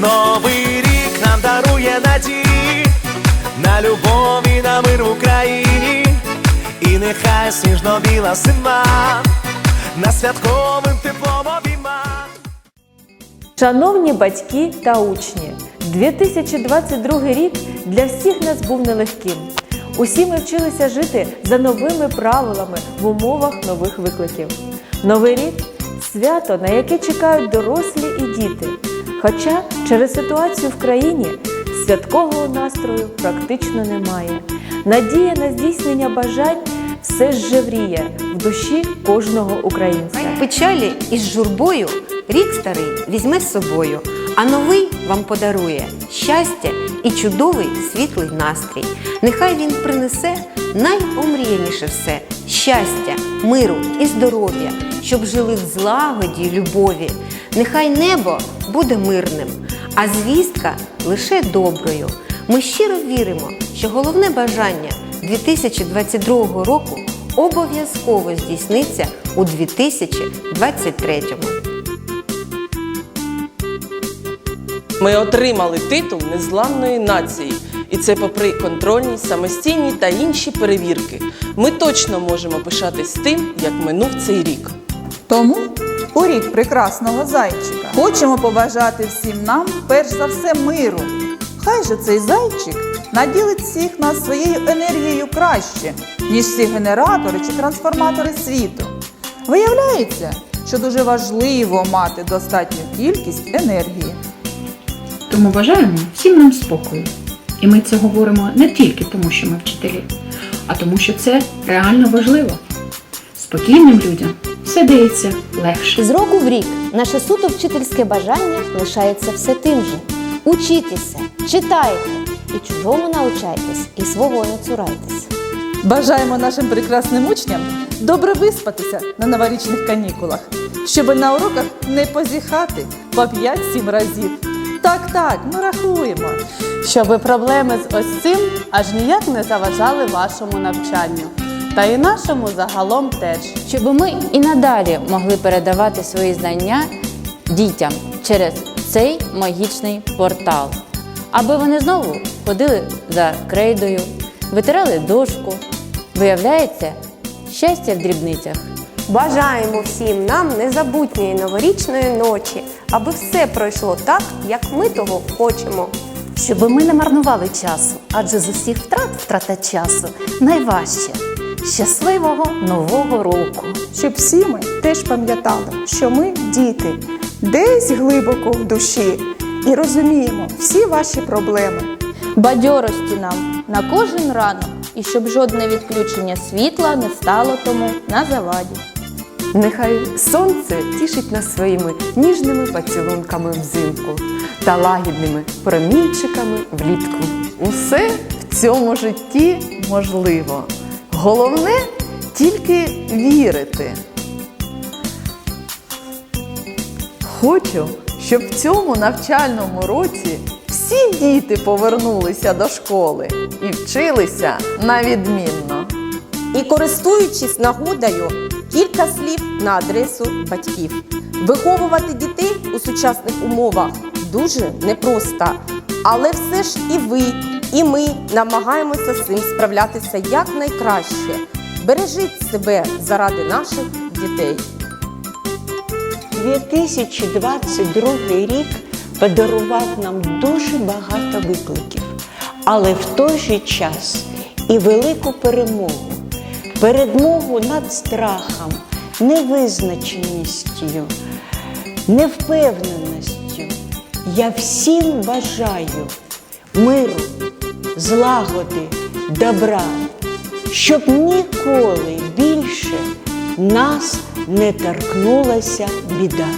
Новий рік нам дарує надії на любов і на мир в Україні, і нехай сніжно-біла зима на святковим теплом обійма. Шановні батьки та учні, 2022 рік для всіх нас був нелегким. Усі ми вчилися жити за новими правилами в умовах нових викликів. Новий рік свято, на яке чекають дорослі і діти. Хоча через ситуацію в країні святкового настрою практично немає. Надія на здійснення бажань все ж в душі кожного українця. Печалі із журбою рік старий візьме з собою, а новий вам подарує щастя і чудовий світлий настрій. Нехай він принесе найомріяніше все щастя, миру і здоров'я, щоб жили в злагоді й любові. Нехай небо буде мирним, а звістка лише доброю. Ми щиро віримо, що головне бажання 2022 року обов'язково здійсниться у 2023. Ми отримали титул незламної нації, і це попри контрольні, самостійні та інші перевірки. Ми точно можемо пишатись тим, як минув цей рік. Тому у рік прекрасного зайчика хочемо побажати всім нам перш за все миру. Хай же цей зайчик наділить всіх нас своєю енергією краще, ніж всі генератори чи трансформатори світу. Виявляється, що дуже важливо мати достатню кількість енергії. Тому бажаємо всім нам спокою. І ми це говоримо не тільки тому, що ми вчителі, а тому, що це реально важливо. Спокійним людям все дається легше. З року в рік наше суто вчительське бажання лишається все тим же. Учітеся, читайте, і чужому научайтесь, і свого не цурайтесь. Бажаємо нашим прекрасним учням добре виспатися на новорічних канікулах, щоб на уроках не позіхати по 5-7 разів. Так, так, ми рахуємо. Щоби проблеми з ось цим аж ніяк не заважали вашому навчанню. Та і нашому загалом теж. щоб ми і надалі могли передавати свої знання дітям через цей магічний портал, аби вони знову ходили за крейдою, витирали дошку. Виявляється, щастя в дрібницях. Бажаємо всім нам незабутньої новорічної ночі, аби все пройшло так, як ми того хочемо. Щоб ми не марнували часу, адже з усіх втрат втрата часу найважче. Щасливого нового року! щоб всі ми теж пам'ятали, що ми діти, десь глибоко в душі, і розуміємо всі ваші проблеми. Бадьорості нам на кожен ранок, і щоб жодне відключення світла не стало тому на заваді. Нехай сонце тішить нас своїми ніжними поцілунками взимку та лагідними промінчиками влітку. Усе в цьому житті можливо. Головне тільки вірити. Хочу, щоб в цьому навчальному році всі діти повернулися до школи і вчилися на відмінно. І користуючись нагодою, кілька слів на адресу батьків. Виховувати дітей у сучасних умовах дуже непросто, але все ж і ви, і ми намагаємося з цим справлятися якнайкраще. Бережіть себе заради наших дітей. 2022 рік подарував нам дуже багато викликів, але в той же час і велику перемогу, перемогу над страхом, невизначеністю, невпевненістю. Я всім бажаю миру, злагоди, добра, щоб ніколи більше нас не торкнулася біда.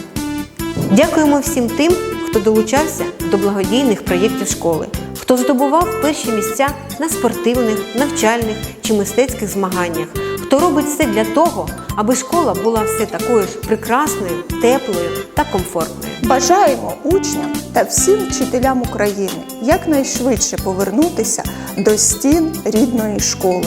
Дякуємо всім тим, хто долучався до благодійних проєктів школи, хто здобував перші місця на спортивних, навчальних чи мистецьких змаганнях, хто робить все для того, аби школа була все такою ж прекрасною, теплою та комфортною. Бажаємо учням та всім вчителям України якнайшвидше повернутися до стін рідної школи.